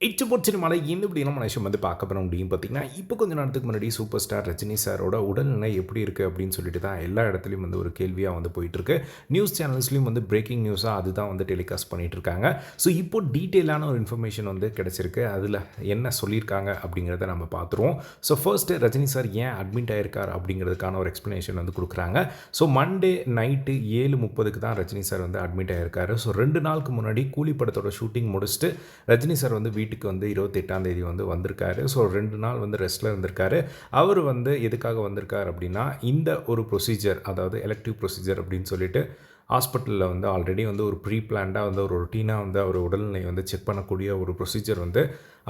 இச்சு மலை இந்த இப்படிலாம் மனுஷன் வந்து பார்க்க போகிற முடியும் பார்த்திங்கன்னா இப்போ கொஞ்சம் நேரத்துக்கு முன்னாடி சூப்பர் ஸ்டார் ரஜினி சாரோட உடல்நிலை எப்படி இருக்குது அப்படின்னு சொல்லிட்டு தான் எல்லா இடத்துலையும் வந்து ஒரு கேள்வியாக வந்து போயிட்டுருக்கு நியூஸ் சேனல்ஸ்லையும் வந்து பிரேக்கிங் நியூஸாக அதுதான் வந்து டெலிகாஸ்ட் பண்ணிகிட்டு இருக்காங்க. ஸோ இப்போ டீட்டெயிலான ஒரு இன்ஃபர்மேஷன் வந்து கிடச்சிருக்கு. அதில் என்ன சொல்லியிருக்காங்க அப்படிங்கிறத நம்ம பார்த்துருவோம். ஸோ ஃபர்ஸ்ட்டு ரஜினி சார் ஏன் அட்மிட் ஆகிருக்கார் அப்படிங்கிறதுக்கான ஒரு எக்ஸ்ப்ளனேஷன் வந்து கொடுக்குறாங்க. ஸோ மண்டே நைட்டு ஏழு முப்பதுக்கு தான் ரஜினி சார் வந்து அட்மிட் ஆகிருக்காரு ஸோ ரெண்டு நாளுக்கு முன்னாடி கூலி படத்தோட ஷூட்டிங் முடிச்சுட்டு ரஜினி சார் வந்து வீட்டுக்கு வந்து இருபத்தெட்டாம் தேதி வந்து வந்திருக்காரு. ஸோ ரெண்டு நாள் வந்து ரெஸ்ட்டில் இருந்திருக்காரு. அவர் வந்து எதுக்காக வந்திருக்கார் அப்படின்னா இந்த ஒரு ப்ரொசீஜர் அதாவது எலக்டிவ் ப்ரொசீஜர் அப்படின்னு சொல்லிட்டு ஹாஸ்பிட்டலில் வந்து ஆல்ரெடி வந்து ஒரு ப்ரீ பிளான்டாக வந்து ஒரு ரொட்டீனாக வந்து அவர் உடல்நிலை வந்து செக் பண்ணக்கூடிய ஒரு ப்ரொசீஜர் வந்து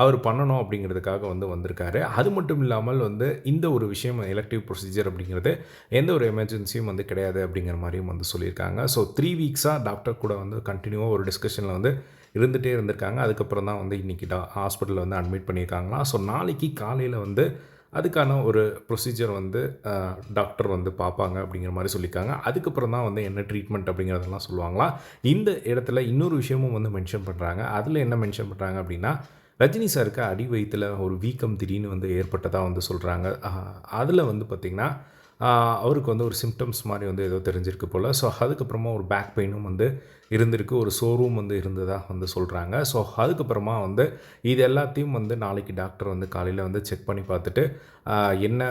அவர் பண்ணணும் அப்படிங்கிறதுக்காக வந்து வந்திருக்காரு. அது மட்டும் இல்லாமல் வந்து இந்த ஒரு விஷயம் எலக்டிவ் ப்ரொசீஜர் அப்படிங்கிறது எந்த ஒரு எமர்ஜென்சியும் வந்து கிடையாது அப்படிங்கிற மாதிரியும் வந்து சொல்லியிருக்காங்க. ஸோ த்ரீ வீக்ஸாக டாக்டர் கூட வந்து கண்டினியூவாக ஒரு டிஸ்கஷனில் வந்து இருந்துகிட்டே இருந்திருக்காங்க. அதுக்கப்புறம் தான் வந்து இன்றைக்கி டா ஹாஸ்பிட்டலில் வந்து அட்மிட் பண்ணியிருக்காங்களாம். ஸோ நாளைக்கு காலையில் வந்து அதுக்கான ஒரு ப்ரொசீஜர் வந்து டாக்டர் வந்து பார்ப்பாங்க அப்படிங்கிற மாதிரி சொல்லியிருக்காங்க. அதுக்கப்புறம் தான் வந்து என்ன ட்ரீட்மெண்ட் அப்படிங்கிறதெல்லாம் சொல்லுவாங்களா இந்த இடத்துல இன்னொரு விஷயமும் வந்து மென்ஷன் பண்ணுறாங்க அதில் என்ன மென்ஷன் பண்ணுறாங்க அப்படின்னா ரஜினி சாருக்கு அடி வயிற்றில் ஒரு வீக்கம் திடீர்னு வந்து ஏற்பட்டதாக வந்து சொல்கிறாங்க அதில் வந்து பார்த்திங்கன்னா அவருக்கு வந்து ஒரு சிம்டம்ஸ் மாதிரி வந்து ஏதோ தெரிஞ்சிருக்கு போல். ஸோ அதுக்கப்புறமா ஒரு பேக் பெயினும் வந்து இருந்திருக்கு. ஒரு ஷோரூம் வந்து இருந்ததாக வந்து சொல்கிறாங்க ஸோ அதுக்கப்புறமா வந்து இது எல்லாத்தையும் வந்து நாளைக்கு டாக்டர் வந்து காலையில் வந்து செக் பண்ணி பார்த்துட்டு என்ன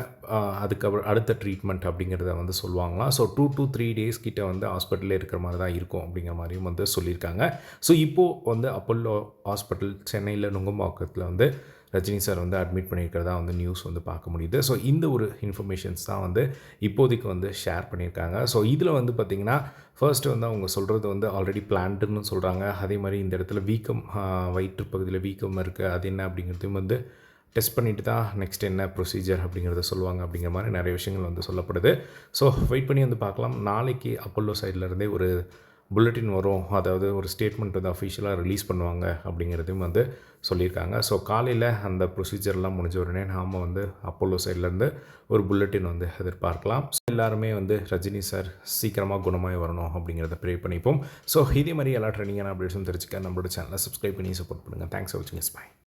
அதுக்கு அடுத்த ட்ரீட்மெண்ட் அப்படிங்கிறத வந்து சொல்லுவாங்களாம். So two two three days கிட்டே வந்து ஹாஸ்பிட்டலில் இருக்கிற மாதிரி தான் இருக்கும் அப்படிங்கிற மாதிரியும் வந்து சொல்லியிருக்காங்க. ஸோ இப்போது வந்து அப்பல்லோ ஹாஸ்பிட்டல் சென்னையில் நுங்கம்பாக்கத்தில் வந்து ரஜினி சார் வந்து அட்மிட் பண்ணியிருக்கிறதா வந்து நியூஸ் வந்து பார்க்க முடியுது. ஸோ இந்த ஒரு இன்ஃபர்மேஷன்ஸ் தான் வந்து இப்போதைக்கு வந்து ஷேர் பண்ணியிருக்காங்க. ஸோ இதில் வந்து பார்த்திங்கன்னா ஃபர்ஸ்ட்டு வந்து அவங்க சொல்கிறது வந்து ஆல்ரெடி பிளான்டுன்னு சொல்கிறாங்க அதே மாதிரி இந்த இடத்துல வீக்கம் வயிற்று பகுதியில் வீக்கம் இருக்குது அது என்ன அப்படிங்கிறதையும் வந்து டெஸ்ட் பண்ணிவிட்டு தான் நெக்ஸ்ட் என்ன ப்ரொசீஜர் அப்படிங்கிறத சொல்லுவாங்க அப்படிங்கிற மாதிரி நிறைய விஷயங்கள் வந்து சொல்லப்படுது. ஸோ வெயிட் பண்ணி வந்து பார்க்கலாம். நாளைக்கு அப்போல்லோ சைட்லேருந்தே ஒரு புல்லட்டின் வரும் அதாவது ஒரு ஸ்டேட்மெண்ட் வந்து அஃபிஷியலாக ரிலீஸ் பண்ணுவாங்க அப்படிங்கிறதையும் வந்து சொல்லியிருக்காங்க. ஸோ காலையில் அந்த ப்ரொசீஜர்லாம் முடிஞ்ச உடனே நாம் வந்து அப்போலோ சைட்லேருந்து ஒரு புல்லட்டின் வந்து எதிர்பார்க்கலாம். ஸோ எல்லாருமே வந்து ரஜினி சார் சீக்கிரமாக குணமாகி வரணும் அப்படிங்கிறத ப்ரே பண்ணிப்போம். ஸோ இதே மாதிரி எல்லா ட்ரெயினிங்கான அப்டேட்ஸும் தெரிஞ்சுக்க நம்மளோட சேனலை சப்ஸ்கிரைப் பண்ணி சப்போர்ட் பண்ணுங்கள் தேங்க்ஸ் ஃபார் வாட்சிங் இஸ் பாய்